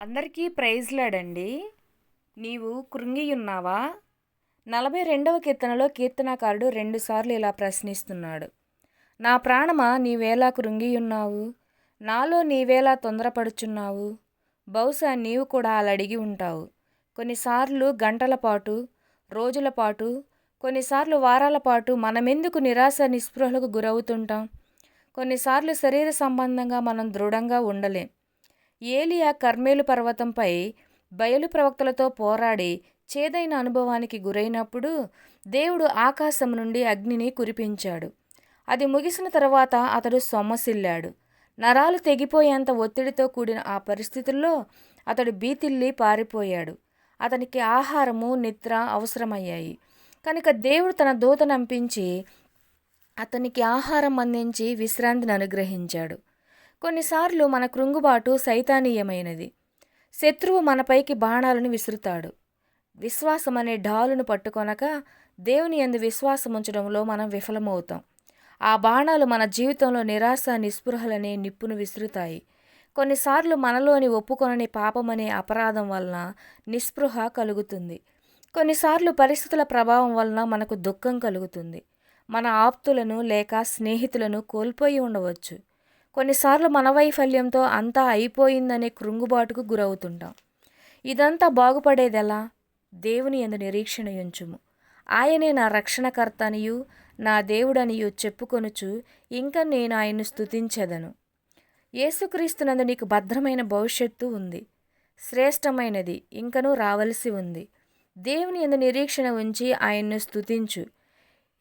అందరికీ ప్రైజ్లాడండి నీవు కృంగియున్నావా? నలభై రెండవ కీర్తనలో కీర్తనాకారుడు రెండుసార్లు ఇలా ప్రశ్నిస్తున్నాడు. నా ప్రాణమా నీవేలా కృంగియున్నావు? నాలో నీవేలా తొందరపడుచున్నావు? బహుశా నీవు కూడా అలా అడిగి ఉంటావు. కొన్నిసార్లు గంటల పాటు రోజుల పాటు కొన్నిసార్లు వారాల పాటు మనమెందుకు నిరాశ నిస్పృహలకు గురవుతుంటాం? కొన్నిసార్లు శరీర సంబంధంగా మనం దృఢంగా ఉండలేం. ఏలియా కర్మేలు పర్వతంపై బయలు ప్రవక్తలతో పోరాడి చేదైన అనుభవానికి గురైనప్పుడు దేవుడు ఆకాశం నుండి అగ్నిని కురిపించాడు. అది ముగిసిన తర్వాత అతడు సొమ్మసిల్లాడు. నరాలు తెగిపోయేంత ఒత్తిడితో కూడిన ఆ పరిస్థితుల్లో అతడు బీతిల్లి పారిపోయాడు. అతనికి ఆహారము నిద్ర అవసరమయ్యాయి. కనుక దేవుడు తన దూతనంపించి అతనికి ఆహారం అందించి విశ్రాంతిని అనుగ్రహించాడు. కొన్నిసార్లు మన కృంగుబాటు సైతానీయమైనది. శత్రువు మనపైకి బాణాలను విసురుతాడు. విశ్వాసం అనే ఢాలును పట్టుకొనక దేవుని ఎందు విశ్వాసం ఉంచడంలో మనం విఫలమవుతాం. ఆ బాణాలు మన జీవితంలో నిరాశ నిస్పృహలనే నిప్పును విసురుతాయి. కొన్నిసార్లు మనలోని ఒప్పుకొనని పాపమనే అపరాధం వలన నిస్పృహ కలుగుతుంది. కొన్నిసార్లు పరిస్థితుల ప్రభావం వలన మనకు దుఃఖం కలుగుతుంది. మన ఆప్తులను లేక స్నేహితులను కోల్పోయి ఉండవచ్చు. కొన్నిసార్లు మన వైఫల్యంతో అంతా అయిపోయిందనే కృంగుబాటుకు గురవుతుంటాం. ఇదంతా బాగుపడేదెలా? దేవుని ఎందు నిరీక్షణ ఉంచుము ఆయనే నా రక్షణకర్తనియు నా దేవుడనియు చెప్పుకొనుచు ఇంకా నేను ఆయన్ను స్థుతించెదను యేసుక్రీస్తునందు నీకు భద్రమైన భవిష్యత్తు ఉంది. శ్రేష్టమైనది ఇంకనూ రావలసి ఉంది. దేవుని ఎందు నిరీక్షణ ఉంచి ఆయన్ను స్థుతించు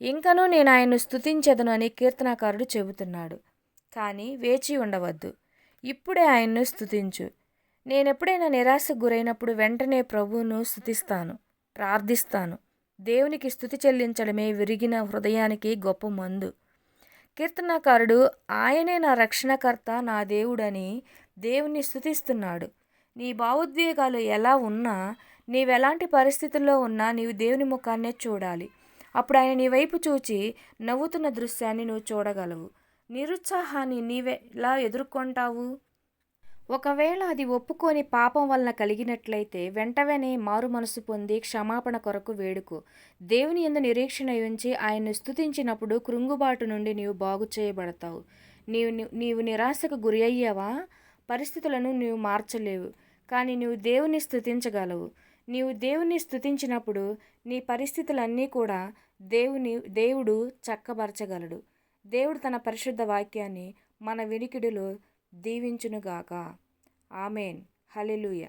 ఇంకనూ నేను ఆయన్ను స్థుతించెదను అని కీర్తనాకారుడు చెబుతున్నాడు. కానీ వేచి ఉండవద్దు. ఇప్పుడే ఆయన్ను స్థుతించు నేనెప్పుడైనా నిరాశకు గురైనప్పుడు వెంటనే ప్రభువును స్థుతిస్తాను ప్రార్థిస్తాను. దేవునికి స్థుతి చెల్లించడమే విరిగిన హృదయానికి గొప్ప మందు. కీర్తనాకారుడు ఆయనే నా రక్షణకర్త నా దేవుడని దేవుని స్థుతిస్తున్నాడు నీ భావోద్వేగాలు ఎలా ఉన్నా నీవెలాంటి పరిస్థితుల్లో ఉన్నా నీవు దేవుని ముఖాన్నే చూడాలి. అప్పుడు ఆయన నీ వైపు చూచి నవ్వుతున్న దృశ్యాన్ని నువ్వు చూడగలవు. నిరుత్సాహాన్ని నీవెలా ఎదుర్కొంటావు? ఒకవేళ అది ఒప్పుకొని పాపం వలన కలిగినట్లయితే వెంటనే మారు మనసు పొంది క్షమాపణ కొరకు వేడుకో. దేవుని ఎందు నిరీక్షణ ఉంచి ఆయన్ను స్థుతించినప్పుడు కృంగుబాటు నుండి నీవు బాగు చేయబడతావు. నీవు నీవు నిరాశకు గురి అయ్యావా? పరిస్థితులను నీవు మార్చలేవు. కానీ నీవు దేవుని స్థుతించగలవు నీవు దేవుని స్థుతించినప్పుడు నీ పరిస్థితులన్నీ కూడా దేవుని దేవుడు చక్కబరచగలడు. దేవుడు తన పరిశుద్ధ వాక్యాన్ని మన వినికిడిలో దీవించునుగాక. ఆమెన్. హలెలుయ